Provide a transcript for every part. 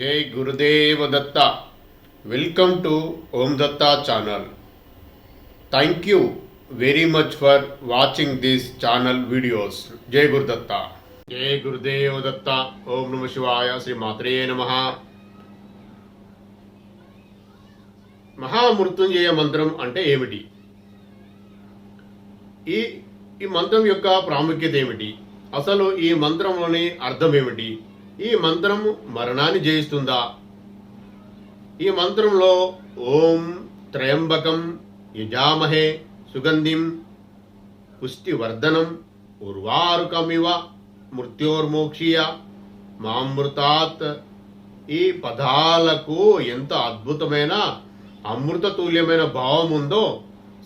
జై Gurudeva Datta. Welcome to Om Datta channel thank you very much for watching this channel videos జై గురుదత్త జై గురుదేవ దత్త ఓం నమ శివాయ శ్రీ మాత్రే నమ మహామృత్యుంజయ మంత్రం అంటే ఏమిటి ఈ ఈ మంత్రం యొక్క ప్రాముఖ్యత ఏమిటి? అసలు ఈ మంత్రంలోని అర్థం ఏమిటి? ఈ మంత్రము మరణాన్ని జయిస్తుందా? ఈ మంత్రంలో ఓం త్రయంబకం యజామహే సుగంధిం పుష్టివర్ధనం ఉర్వారుకమివ మృత్యోర్మోక్షీయ మామృతాత్. ఈ పదాలకు ఎంత అద్భుతమైన అమృతతుల్యమైన భావం ఉందో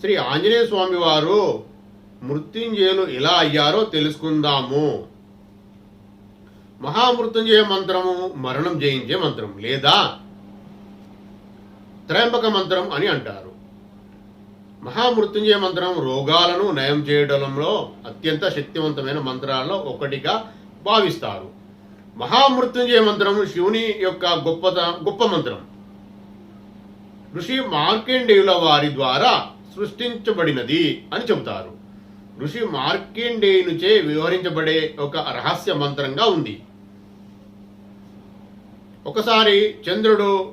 శ్రీ ఆంజనేయ స్వామి వారు మృత్యుంజయులు ఎలా అయ్యారో తెలుసుకుందాము. మహామృత్యుంజయ మంత్రము మరణం జయించే మంత్రం లేదా త్రయంబక మంత్రం అని అంటారు. మహామృత్యుంజయ మంత్రం రోగాలను నయం చేయడంలో అత్యంత శక్తివంతమైన మంత్రాల్లో ఒకటిగా భావిస్తారు. మహామృత్యుంజయ మంత్రం శివుని యొక్క గొప్పత గొప్ప మంత్రం. ఋషి మార్కండేయుల వారి ద్వారా సృష్టించబడినది అని చెబుతారు. ఋషి మార్కండేయునిచే వివరించబడే ఒక రహస్య మంత్రంగా ఉంది. ఒకసారి చంద్రుడు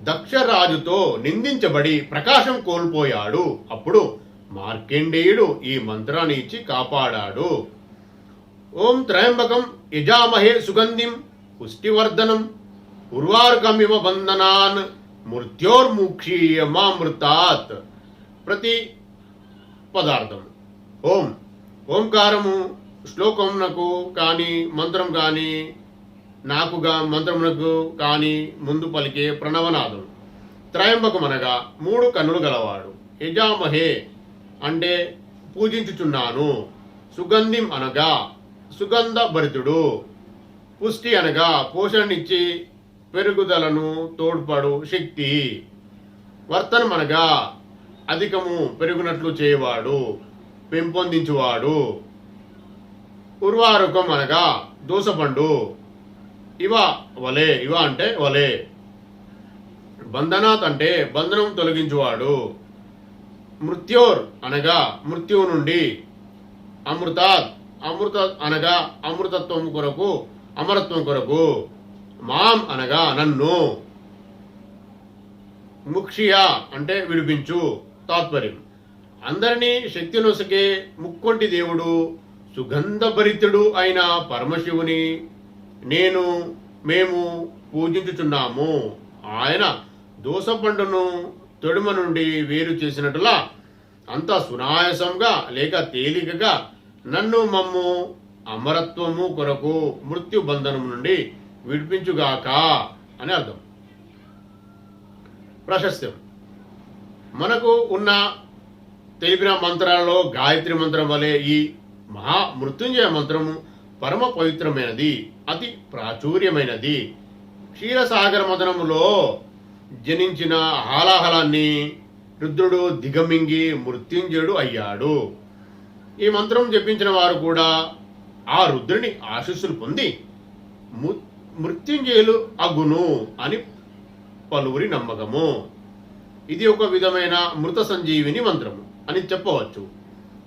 దక్షరాజుతో నిందించబడి ప్రకాశం కోల్పోయాడు. అప్పుడు మార్కండేయుడు ఈ మంత్రాన్ని ఇచ్చి కాపాడాడు. ఓం త్రయంబకం యజామహే సుగంధిం పుష్టివర్ధనం ఉర్వార్గమివ బంధనాన్ మృత్యోర్ముక్షీయమామృతాత్ ప్రతి పదార్థం. ఓం. ఓంకారము శ్లోకమునకు కానీ మంత్రం కానీ నాకుగా మంత్రమునకు కానీ ముందు పలికే ప్రణవనాదం. త్రయంబకం అనగా మూడు కన్నులు గలవాడు. యజామహే అంటే పూజించుచున్నాను. సుగంధిం అనగా సుగంధ భరితుడు పుష్టి అనగా పోషణనిచ్చి పెరుగుదలను తోడ్పడు శక్తి. వర్తనం అనగా అధికము పెరుగునట్లు చేయవాడు. పెంపొందించువాడు. ఉర్వారుకం అనగా దోసపండు. ఇవ వలే ఇవ అంటే వలే. బంధనాత్ అంటే బంధనం తొలగించువాడు. మృత్యోర్ అనగా మృత్యువు నుండి. అమృతాత్ అమృత అనగా అమృతత్వం కొరకు అమరత్వం కొరకు. మాం అనగా నన్ను. ముక్షియా అంటే విడిపించు తాత్పర్యం. అందరినీ శక్తి నొసకే ముక్కొంటి దేవుడు సుగంధభరితుడు అయిన పరమశివుని. నేను మేము పూజించుచున్నాము. ఆయన దోసపండును తొడిమ నుండి వేరు చేసినట్లా అంత సునాయాసంగా లేక తేలికగా నన్ను మమ్ము అమరత్వము కొరకు మృత్యు బంధనం నుండి విడిపించుగాక అని అర్థం. ప్రశస్తం. మనకు ఉన్న తెలిపిన మంత్రాలలో గాయత్రి మంత్రం వలె ఈ మహా మృత్యుంజయ మంత్రము పరమ పవిత్రమైనది అతి ప్రాచుర్యమైనది. క్షీరసాగర మదనములో జనించిన హాలాహలాన్ని రుద్రుడు దిగమింగి మృత్యుంజయుడు అయ్యాడు. ఈ మంత్రం జపించిన వారు కూడా ఆ రుద్రుని ఆశీస్సులు పొంది మృత్యుంజయులు అగును అని పలువురి నమ్మకము. ఇది ఒక విధమైన మృత సంజీవిని మంత్రము. అని చెప్పవచ్చు.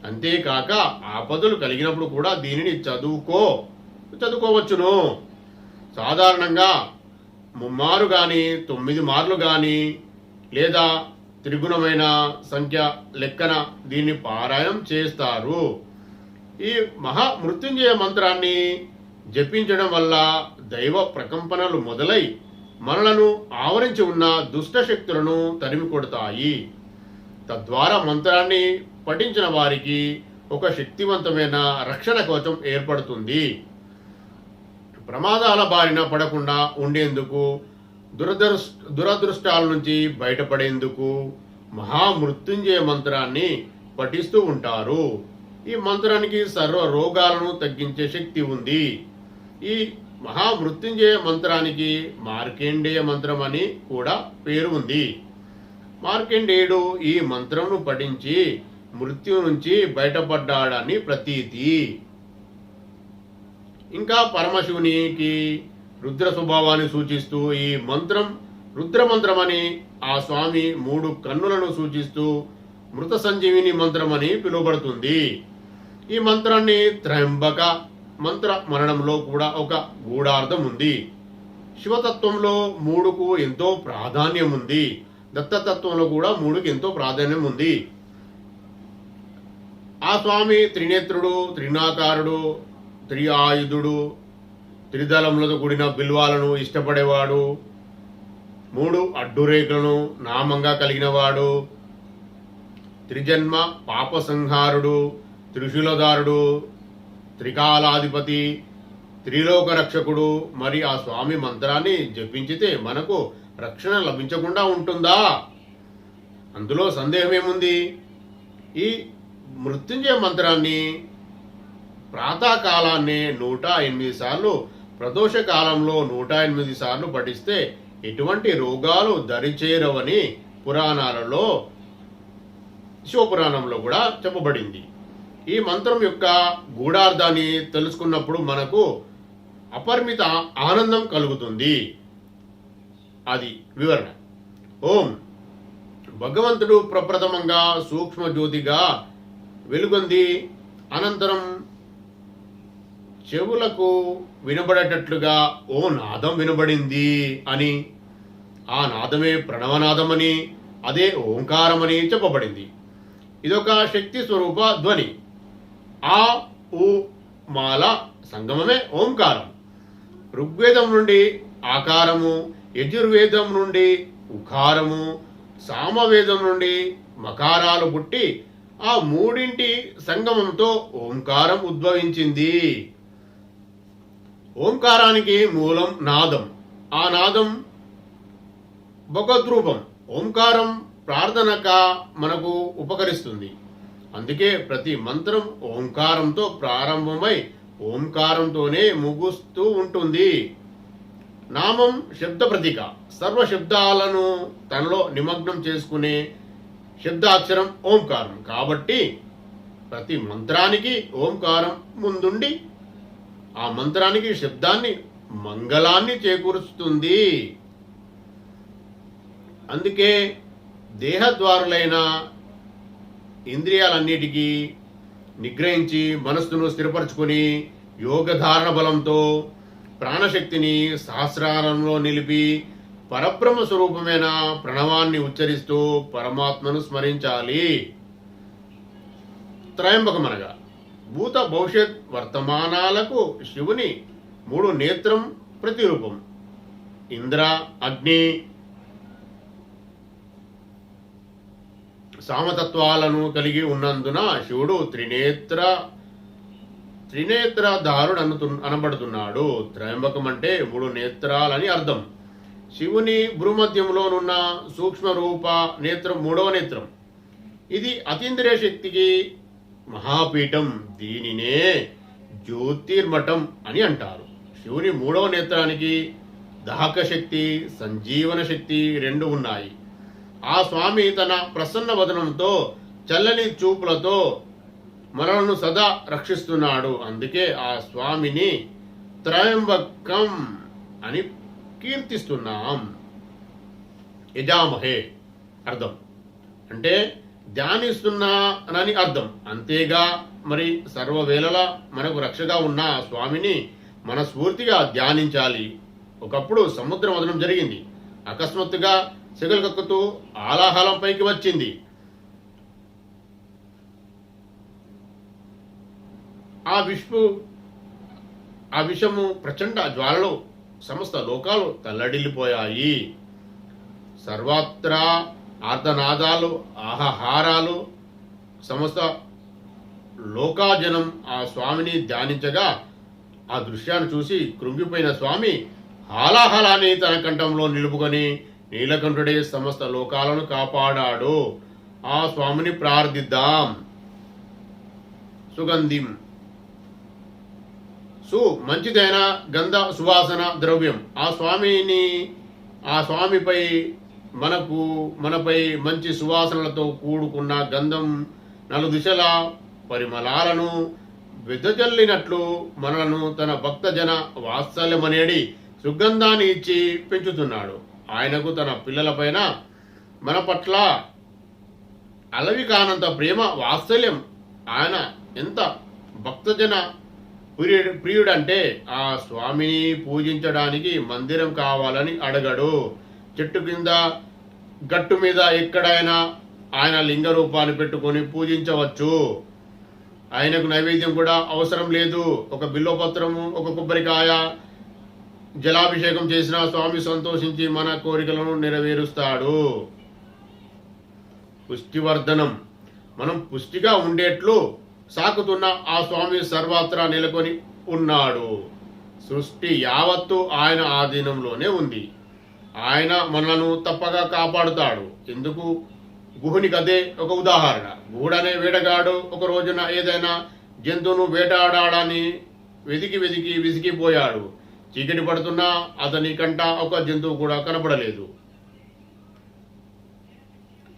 అంతేకాక ఆపదలు కలిగినప్పుడు కూడా దీనిని చదువుకో. చదువుకోవచ్చును. సాధారణంగా ముమ్మారు కానీ తొమ్మిది మార్లు కానీ లేదా త్రిగుణమైన సంఖ్య లెక్కన దీన్ని పారాయణం చేస్తారు. ఈ మహా మృత్యుంజయ మంత్రాన్ని జపించడం వల్ల దైవ ప్రకంపనలు మొదలై మనలను ఆవరించి ఉన్న దుష్ట శక్తులను తరిమి కొడతాయి తద్వారా మంత్రాన్ని పఠించిన వారికి ఒక శక్తివంతమైన రక్షణ కవచం ఏర్పడుతుంది. ప్రమాదాల బారిన పడకుండా ఉండేందుకు దురదృష్ దురదృష్టాల నుంచి బయటపడేందుకు మహామృత్యుంజయ మంత్రాన్ని పఠిస్తూ ఉంటారు. ఈ మంత్రానికి సర్వ రోగాలను తగ్గించే శక్తి ఉంది. ఈ మహామృత్యుంజయ మంత్రానికి మార్కేండేయ మంత్రం అని కూడా పేరు ఉంది. మార్కండేయుడు ఈ మంత్రంను పఠించి మృత్యు నుంచి బయటపడ్డాడని ప్రతీతి. ఇంకా పరమశివునికి రుద్ర స్వభావాన్ని సూచిస్తూ ఈ మంత్రం రుద్ర మంత్రమని ఆ స్వామి మూడు కన్నులను సూచిస్తూ మృత సంజీవిని మంత్రం అని పిలువబడుతుంది. ఈ మంత్రాన్ని త్రయంబక మంత్ర మరణంలో కూడా ఒక గూఢార్థం ఉంది. శివతత్వంలో మూడుకు ఎంతో ప్రాధాన్యం ఉంది. దత్తతత్వంలో కూడా మూడుకి ఎంతో ప్రాధాన్యం ఉంది. ఆ స్వామి త్రినేత్రుడు త్రినాకారుడు త్రి ఆయుధుడు త్రిదళములతో కూడిన బిల్వాలను ఇష్టపడేవాడు. మూడు అడ్డురేఖలను నామంగా కలిగినవాడు. త్రిజన్మ పాప సంహారుడు త్రిశూలదారుడు త్రికాలాధిపతి త్రిలోక రక్షకుడు మరి ఆ స్వామి మంత్రాన్ని జపించితే మనకు రక్షణ లభించకుండా ఉంటుందా? అందులో సందేహం ఏముంది ఈ మృత్యుంజయ మంత్రాన్ని ప్రాతకాలాన్ని నూట ఎనిమిది సార్లు ప్రదోష కాలంలో నూట ఎనిమిది సార్లు పఠిస్తే ఎటువంటి రోగాలు దరిచేరవని పురాణాలలో శివపురాణంలో కూడా చెప్పబడింది. ఈ మంత్రం యొక్క గూఢార్థాన్ని తెలుసుకున్నప్పుడు మనకు అపరిమిత ఆనందం కలుగుతుంది. అది వివరణ. ఓం. భగవంతుడు ప్రప్రథమంగా సూక్ష్మ జ్యోతిగా వెలుగొంది. అనంతరం చెవులకు వినబడేటట్లుగా ఓ నాదం వినబడింది అని. ఆ నాదమే ప్రణవనాదమని అదే ఓంకారమని చెప్పబడింది. ఇదొక శక్తి స్వరూప ధ్వని. ఆ ఊ మాల సంగమమే ఓంకారం. ఋగ్వేదం నుండి ఆకారము యజుర్వేదం నుండి ఉకారము సామవేదం నుండి మకారాలు పుట్టి ఆ మూడింటి సంగమంతో ఓంకారం ఉద్భవించింది. ఓంకారానికి మూలం నాదం. ఆ నాదం భగవద్రూపం ఓంకారం ప్రార్థనక మనకు ఉపకరిస్తుంది. అందుకే ప్రతి మంత్రం ఓంకారంతో ప్రారంభమై ఓంకారంతోనే ముగుస్తూ ఉంటుంది. నామం శబ్ద ప్రతీక. సర్వ శబ్దాలను తనలో నిమగ్నం చేసుకునే శబ్దాక్షరం ఓంకారం. కాబట్టి ప్రతి మంత్రానికి ఓంకారం ముందుండి ఆ మంత్రానికి శబ్దాన్ని మంగళాన్ని చేకూరుస్తుంది. అందుకే దేహద్వారులైన ఇంద్రియాలన్నిటికీ నిగ్రహించి మనస్సును స్థిరపరచుకుని యోగధారణ బలంతో ప్రాణశక్తిని సహస్రారంలో నిలిపి పరబ్రహ్మ స్వరూపమైన ప్రణవాన్ని ఉచ్చరిస్తూ పరమాత్మను స్మరించాలి. త్రయంబకమనగా భూత భవిష్యత్ వర్తమానాలకు శివుని మూడు నేత్రం ప్రతిరూపం. ఇంద్ర అగ్ని సామతత్వాలను కలిగి ఉన్నందున శివుడు త్రినేత్ర త్రినేత్రధారుడు అనుతు అనబడుతున్నాడు. త్రయంబకం అంటే మూడు నేత్రాలని అర్థం. శివుని భ్రూమధ్యంలోనున్న సూక్ష్మ రూప నేత్రం మూడవ నేత్రం. ఇది అతీంద్రియ శక్తికి మహాపీఠం. దీనినే జ్యోతిర్మఠం అని అంటారు. శివుని మూడవ నేత్రానికి దాహక శక్తి సంజీవన శక్తి రెండు ఉన్నాయి. ఆ స్వామి తన ప్రసన్న వదనంతో చల్లని చూపులతో మనలను సదా రక్షిస్తున్నాడు. అందుకే ఆ స్వామిని త్రయంబకం అని కీర్తిస్తున్నాం. యజామహే అర్థం. అంటే ధ్యానిస్తున్నానని అర్థం. అంతేగా మరి సర్వవేళలా మనకు రక్షగా ఉన్న ఆ స్వామిని మనస్ఫూర్తిగా ధ్యానించాలి. ఒకప్పుడు సముద్ర వదనం జరిగింది. అకస్మాత్తుగా సెగలు కక్కుతూ ఆలాహలం పైకి వచ్చింది. ఆ విష్ణు ఆ విషము ప్రచండ జ్వాలలో సమస్త లోకాలు తల్లడిల్లిపోయాయి. సర్వత్రా ఆర్తనాదాలు ఆహాహారాలు సమస్త లోకాజనం ఆ స్వామిని ధ్యానించగా ఆ దృశ్యాన్ని చూసి కృంగిపోయిన స్వామి హాలాహలాన్ని తన కంఠంలో నిలుపుకొని నీలకంఠుడే సమస్త లోకాలను కాపాడాడు. ఆ స్వామిని ప్రార్థిద్దాం. సుగంధిం. సు మంచిదైన గంధ సువాసన ద్రవ్యం. ఆ స్వామిని ఆ స్వామిపై మనకు మనపై మంచి సువాసనలతో కూడుకున్న గంధం నలుదిశల పరిమళాలను వెదజల్లినట్లు మనలను తన భక్తజన వాత్సల్యమనేడి సుగంధాన్ని ఇచ్చి పెంచుతున్నాడు. ఆయనకు తన పిల్లలపైన మన పట్ల అలవి కానంత ప్రేమ వాత్సల్యం. ఆయన ఎంత భక్తజన ప్రియుడు ప్రియుడంటే ఆ స్వామిని పూజించడానికి మందిరం కావాలని అడగడు. చెట్టు కింద గట్టు మీద ఎక్కడైనా ఆయన లింగ రూపాన్ని పెట్టుకొని పూజించవచ్చు. ఆయనకు నైవేద్యం కూడా అవసరం లేదు. ఒక బిల్వపత్రము ఒక కొబ్బరికాయ జలాభిషేకం చేసిన స్వామి సంతోషించి మన కోరికలను నెరవేరుస్తాడు. పుష్టివర్ధనం. మనం పుష్టిగా ఉండేట్లు సాకుతున్న ఆ స్వామి సర్వత్రా నెలకొని ఉన్నాడు. సృష్టి యావత్తు ఆయన ఆధీనంలోనే ఉంది. ఆయన మనలను తప్పగా కాపాడుతాడు. ఎందుకు గుహునికి అదే ఒక ఉదాహరణ. గుహుడనే వేటగాడు ఒక రోజున ఏదైనా జంతువును వేటాడాడని వెతికి వెతికి విసిగిపోయాడు. చీకటి పడుతున్నా అతని కంట ఒక జంతువు కూడా కనపడలేదు.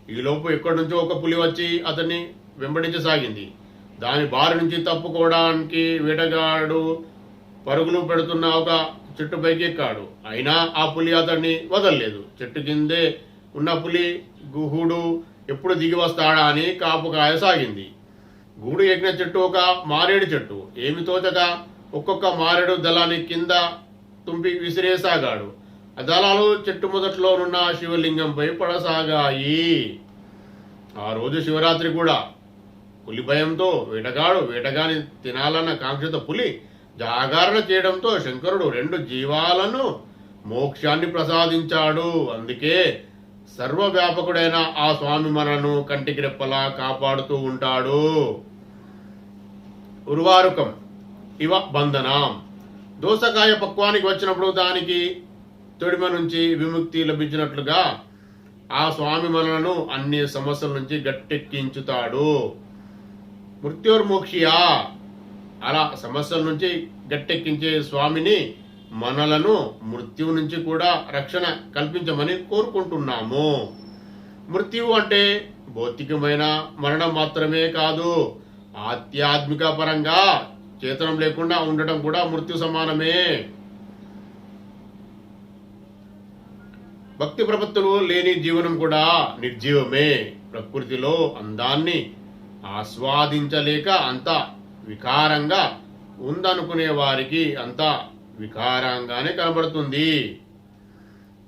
ఈలోపు ఎక్కడి నుంచో ఒక పులి వచ్చి అతన్ని వెంబడించసాగింది. దాని బారి నుంచి తప్పుకోవడానికి వేటగాడు పరుగులు పెడుతున్న ఒక చెట్టు పైకి ఎక్కాడు. అయినా ఆ పులి అతన్ని వదలలేదు. చెట్టు కిందే ఉన్న పులి గుహుడు ఎప్పుడు దిగి వస్తాడా అని కాపు సాగింది. గూడు ఎక్కిన చెట్టు ఒక మారేడు చెట్టు. ఏమి తోచక ఒక్కొక్క మారేడు దళాన్ని కింద తుంపి విసిరేసాగాడు. ఆ దళాలు చెట్టు మొదట్లోనున్న శివలింగంపై పడసాగాయి. ఆ రోజు శివరాత్రి కూడా పులి భయంతో వేటగాడు వేటగాని తినాలన్న కాంక్షతో పులి జాగరణ చేయడంతో శంకరుడు రెండు జీవాలను మోక్షాన్ని ప్రసాదించాడు. అందుకే సర్వవ్యాపకుడైన ఆ స్వామి మనను కంటికి రెప్పలా కాపాడుతూ ఉంటాడు. ఉర్వారుకం. ఇవ బంధనం. దోసకాయ పక్వానికి వచ్చినప్పుడు దానికి తొడిమ నుంచి విముక్తి లభించినట్లుగా ఆ స్వామి మనలను అన్ని సమస్యల నుంచి గట్టెక్కించుతాడు. మృత్యుర్మోక్షియా అలా సమస్యల నుంచి గట్టెక్కించే స్వామిని మనలను మృత్యువు నుంచి కూడా రక్షణ కల్పించమని కోరుకుంటున్నాము. మృత్యువు అంటే భౌతికమైన మరణం మాత్రమే కాదు ఆధ్యాత్మిక పరంగా చేతనం లేకుండా ఉండటం కూడా మృత్యు సమానమే. భక్తి ప్రపత్తులు లేని జీవనం కూడా నిర్జీవమే. ప్రకృతిలో అందాన్ని ఆస్వాదించలేక అంత వికారంగా ఉందనుకునే వారికి అంత వికారంగానే కనబడుతుంది.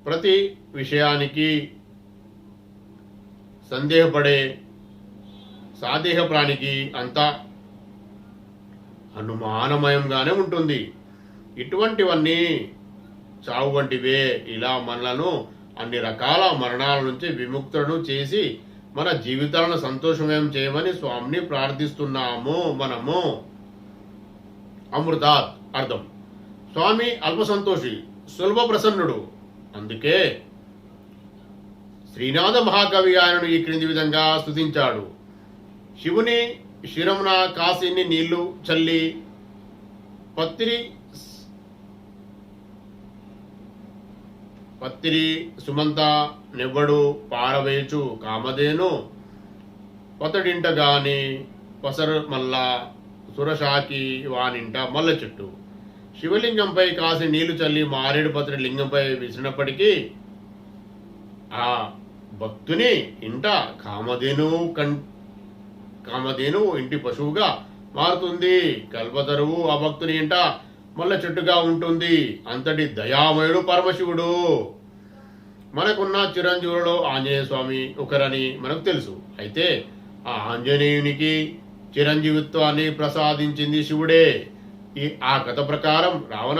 ప్రతి విషయానికి సందేహపడే సాదేహ ప్రాణికి అంత అనుమానమయంగానే ఉంటుంది. ఇటువంటివన్నీ చావు వంటివే. ఇలా మనలను అన్ని రకాల మరణాల నుంచి విముక్తులను చేసి మన జీవితాలను సంతోషమయం చేయమని స్వామిని ప్రార్థిస్తున్నాము మనము. అమృతాత్ అర్థం. స్వామి అల్పసంతోషి సులభ ప్రసన్నుడు అందుకే శ్రీనాథ మహాకవి ఆయనను ఈ క్రింది విధంగా స్థుతించాడు శివుని శిరమున కాశీని నీళ్ళు చల్లి పత్రి పత్తిరి సుమంత నెవ్వడు పారవేచు కామధేను పతడింటగాని పసరు మల్ల సురశాకి వానింట మల్ల చెట్టు. శివలింగంపై కాసి నీళ్ళు చల్లి మారేడు పత్రి లింగంపై విసిరినప్పటికీ ఆ భక్తుని ఇంట కామధేను కం కామధేను ఇంటి పశువుగా మారుతుంది. కల్పతరువు ఆ భక్తుని ఇంట ముళ్ళ చెట్టుగా ఉంటుంది. అంతటి దయామయుడు పరమశివుడు. మనకున్న చిరంజీవులలో ఆంజనేయ స్వామి ఒకరని మనకు తెలుసు. అయితే ఆ ఆంజనేయునికి చిరంజీవిత్వాన్ని ప్రసాదించింది శివుడే. ఈ ఆ కథ ప్రకారం రావణ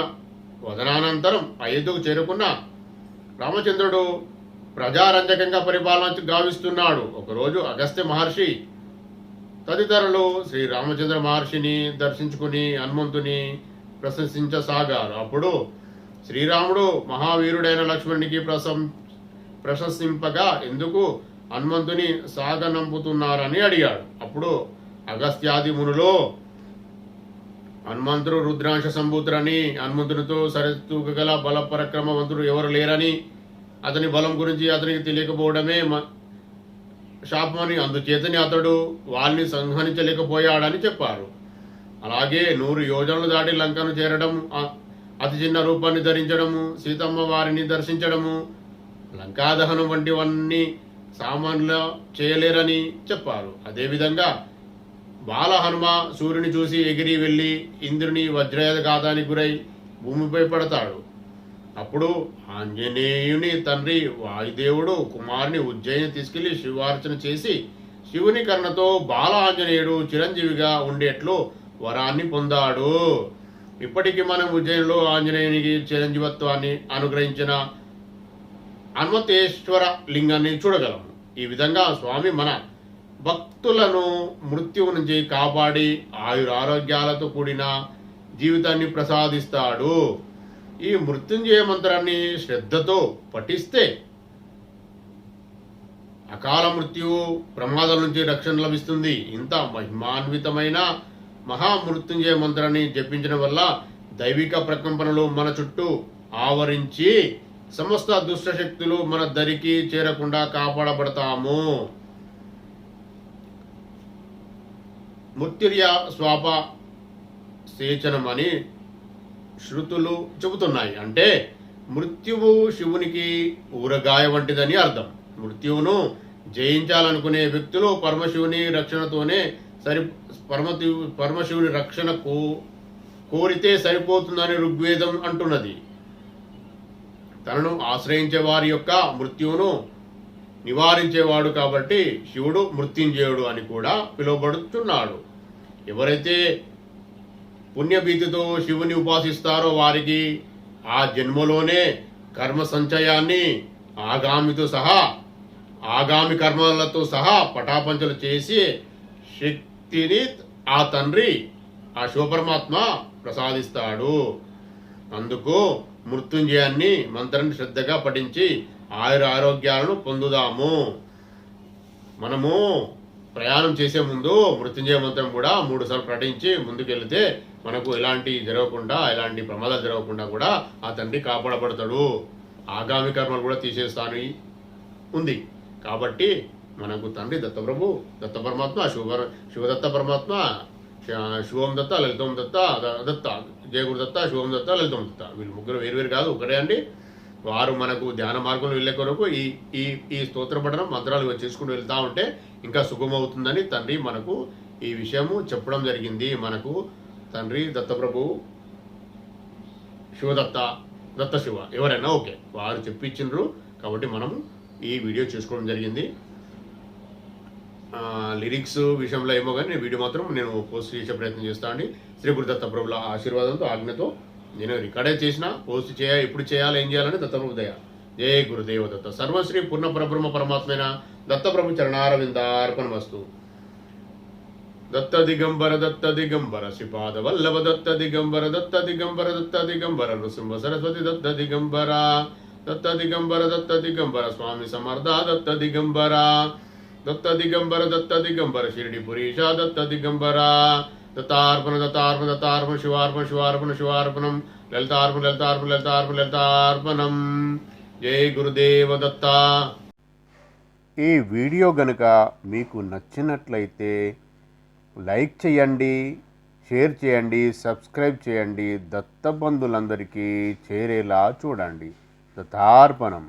వదనానంతరం అయోధ్యకు చేరుకున్న రామచంద్రుడు ప్రజారంజకంగా పరిపాలన గావిస్తున్నాడు. ఒకరోజు అగస్త్య మహర్షి తదితరులు శ్రీ రామచంద్ర మహర్షిని దర్శించుకుని హనుమంతుని ప్రశంసించసాగారు. అప్పుడు శ్రీరాముడు మహావీరుడైన లక్ష్మణునికి ప్రశం ప్రశంసింపగా ఎందుకు హనుమంతుని సాగనంపుతున్నారని అడిగాడు. అప్పుడు అగస్త్యాది మునులు హనుమంతుడు రుద్రాంశ సంభూతుడని హనుమంతునితో సరితూగల బల పరక్రమవంతుడు ఎవరు లేరని అతని బలం గురించి అతనికి తెలియకపోవడమే మ- శాపమని అందుచేతని అతడు వాళ్ళని సంహరించలేకపోయాడని చెప్పారు. అలాగే నూరు యోజనలు దాటి లంకను చేరడం అతి చిన్న రూపాన్ని ధరించడము సీతమ్మ వారిని దర్శించడము లంకాదహనం వంటివన్నీ సామాన్లు చేయలేరని చెప్పారు. అదేవిధంగా బాల హనుమ సూర్యుని చూసి ఎగిరి వెళ్ళి ఇంద్రుని వజ్రఘాతానికి గురై భూమిపై పడతాడు. అప్పుడు ఆంజనేయుని తండ్రి వాయుదేవుడు కుమారుని ఉజ్జయిని తీసుకెళ్ళి శివార్చన చేసి శివుని కర్ణతో బాల ఆంజనేయుడు చిరంజీవిగా ఉండేట్లు వరాన్ని పొందాడు. ఇప్పటికి మనం ఉజ్జయినిలో ఆంజనేయునికి చిరంజీవత్వాన్ని అనుగ్రహించిన హనుమతేశ్వర లింగాన్ని చూడగలము ఈ విధంగా స్వామి మన భక్తులను మృత్యువు నుంచి కాపాడి ఆయురారోగ్యాలతో కూడిన జీవితాన్ని ప్రసాదిస్తాడు. ఈ మృత్యుంజయ మంత్రాన్ని శ్రద్ధతో పఠిస్తే అకాల మృత్యువు ప్రమాదం నుంచి రక్షణ లభిస్తుంది. ఇంత మహిమాన్వితమైన మహామృత్యుంజయ మంత్రాన్ని జపించడం వల్ల దైవిక ప్రకంపనలు మన చుట్టూ ఆవరించి సమస్త దుష్టశక్తులు మన దరికి చేరకుండా కాపాడబడతాము. మృత్యుర్య స్వాప సేచనం అని శృతులు చెబుతున్నాయి. అంటే మృత్యువు శివునికి ఊరగాయ వంటిదని అర్థం. మృత్యువును జయించాలనుకునే వ్యక్తులు పరమశివుని రక్షణతోనే సరి పరమతి పరమశివుని రక్షణకు కోరితే సరిపోతుందని ఋగ్వేదం అంటున్నది. తనను ఆశ్రయించే వారి యొక్క మృత్యువును నివారించేవాడు కాబట్టి శివుడు మృత్యుంజయుడు అని కూడా పిలువబడుతున్నాడు. ఎవరైతే పుణ్యభీతితో శివుని ఉపాసిస్తారో వారికి ఆ జన్మలోనే కర్మ సంచయాన్ని ఆగామితో సహా ఆగామి కర్మలతో సహా పటాపంచలు చేసి శక్తిని ఆ తండ్రి ఆ శివపరమాత్మ ప్రసాదిస్తాడు. అందుకు మృత్యుంజయాన్ని మంత్రాన్ని శ్రద్ధగా పఠించి ఆయుర ఆరోగ్యాలను పొందుదాము. మనము ప్రయాణం చేసే ముందు మృత్యుంజయ మంత్రం కూడా మూడు సార్లు ప్రకటించి ముందుకెళ్తే మనకు ఎలాంటి జరగకుండా ఎలాంటి ప్రమాదాలు జరగకుండా కూడా ఆ తండ్రి కాపాడబడతాడు. ఆగామి కర్మలు కూడా తీసేస్తాను ఉంది. కాబట్టి మనకు తండ్రి దత్తప్రభు దత్త పరమాత్మ శివ శివదత్త పరమాత్మ శివం దత్త లలితం దత్త దత్త జయగురు దత్త శివం దత్త లలితం దత్త. వీళ్ళు ముగ్గురు వేరు వేరు కాదు ఒకటే అండి. వారు మనకు ధ్యాన మార్గంలో వెళ్ళే కొరకు ఈ ఈ ఈ స్తోత్ర పఠనం మంత్రాలు చేసుకుంటూ వెళ్తా ఉంటే ఇంకా సుగమవుతుందని తండ్రి మనకు ఈ విషయము చెప్పడం జరిగింది. మనకు తండ్రి దత్తప్రభు శివదత్త దత్త శివ ఎవరైనా ఓకే వారు చెప్పించిండ్రు కాబట్టి మనము ఈ వీడియో చేసుకోవడం జరిగింది. లిరిక్స్ విషయంలో ఏమో కానీ నేను వీడియో మాత్రం నేను పోస్ట్ చేసే ప్రయత్నం చేస్తాను అండి. శ్రీ గురు దత్త ప్రభుల ఆశీర్వాదంతో ఆజ్ఞతో నేను రికార్డే చేసిన పోస్ట్ చేయ ఎప్పుడు చేయాలి ఏం చేయాలని దత్తప్రభు దయ. జయ గురుదేవ దత్త. సర్వశ్రీ పూర్ణ పరబ్రహ్మ పరమాత్మైన దత్తప్రభు చరణారవిందార్పణమస్తు. దత్త దిగంబర దత్త దిగంబర శ్రీపాద వల్లభ దత్త దిగంబర దత్త దిగంబర దత్త దిగంబర నృసింహ సరస్వతి దత్త దిగంబర దత్త దిగంబర దత్త దిగంబర స్వామి సమర్థ దత్త దిగంబర దత్త దిగంబర దత్త దిగంబర షిరిడి పురీష దత్త దిగంబర దత్తార్పణ దత్తార్పణ దత్తార్పణ శివార్పణ శివార్పణ శివార్పణం లలితార్పణ లలితార్పణ లలితార్పణ లలితార్పణం జై గురుదేవ దత్త ఈ వీడియో గనుక మీకు నచ్చినట్లయితే లైక్ చేయండి షేర్ చేయండి సబ్స్క్రైబ్ చేయండి దత్తబంధులందరికీ చేరేలా చూడండి. దత్తార్పణం.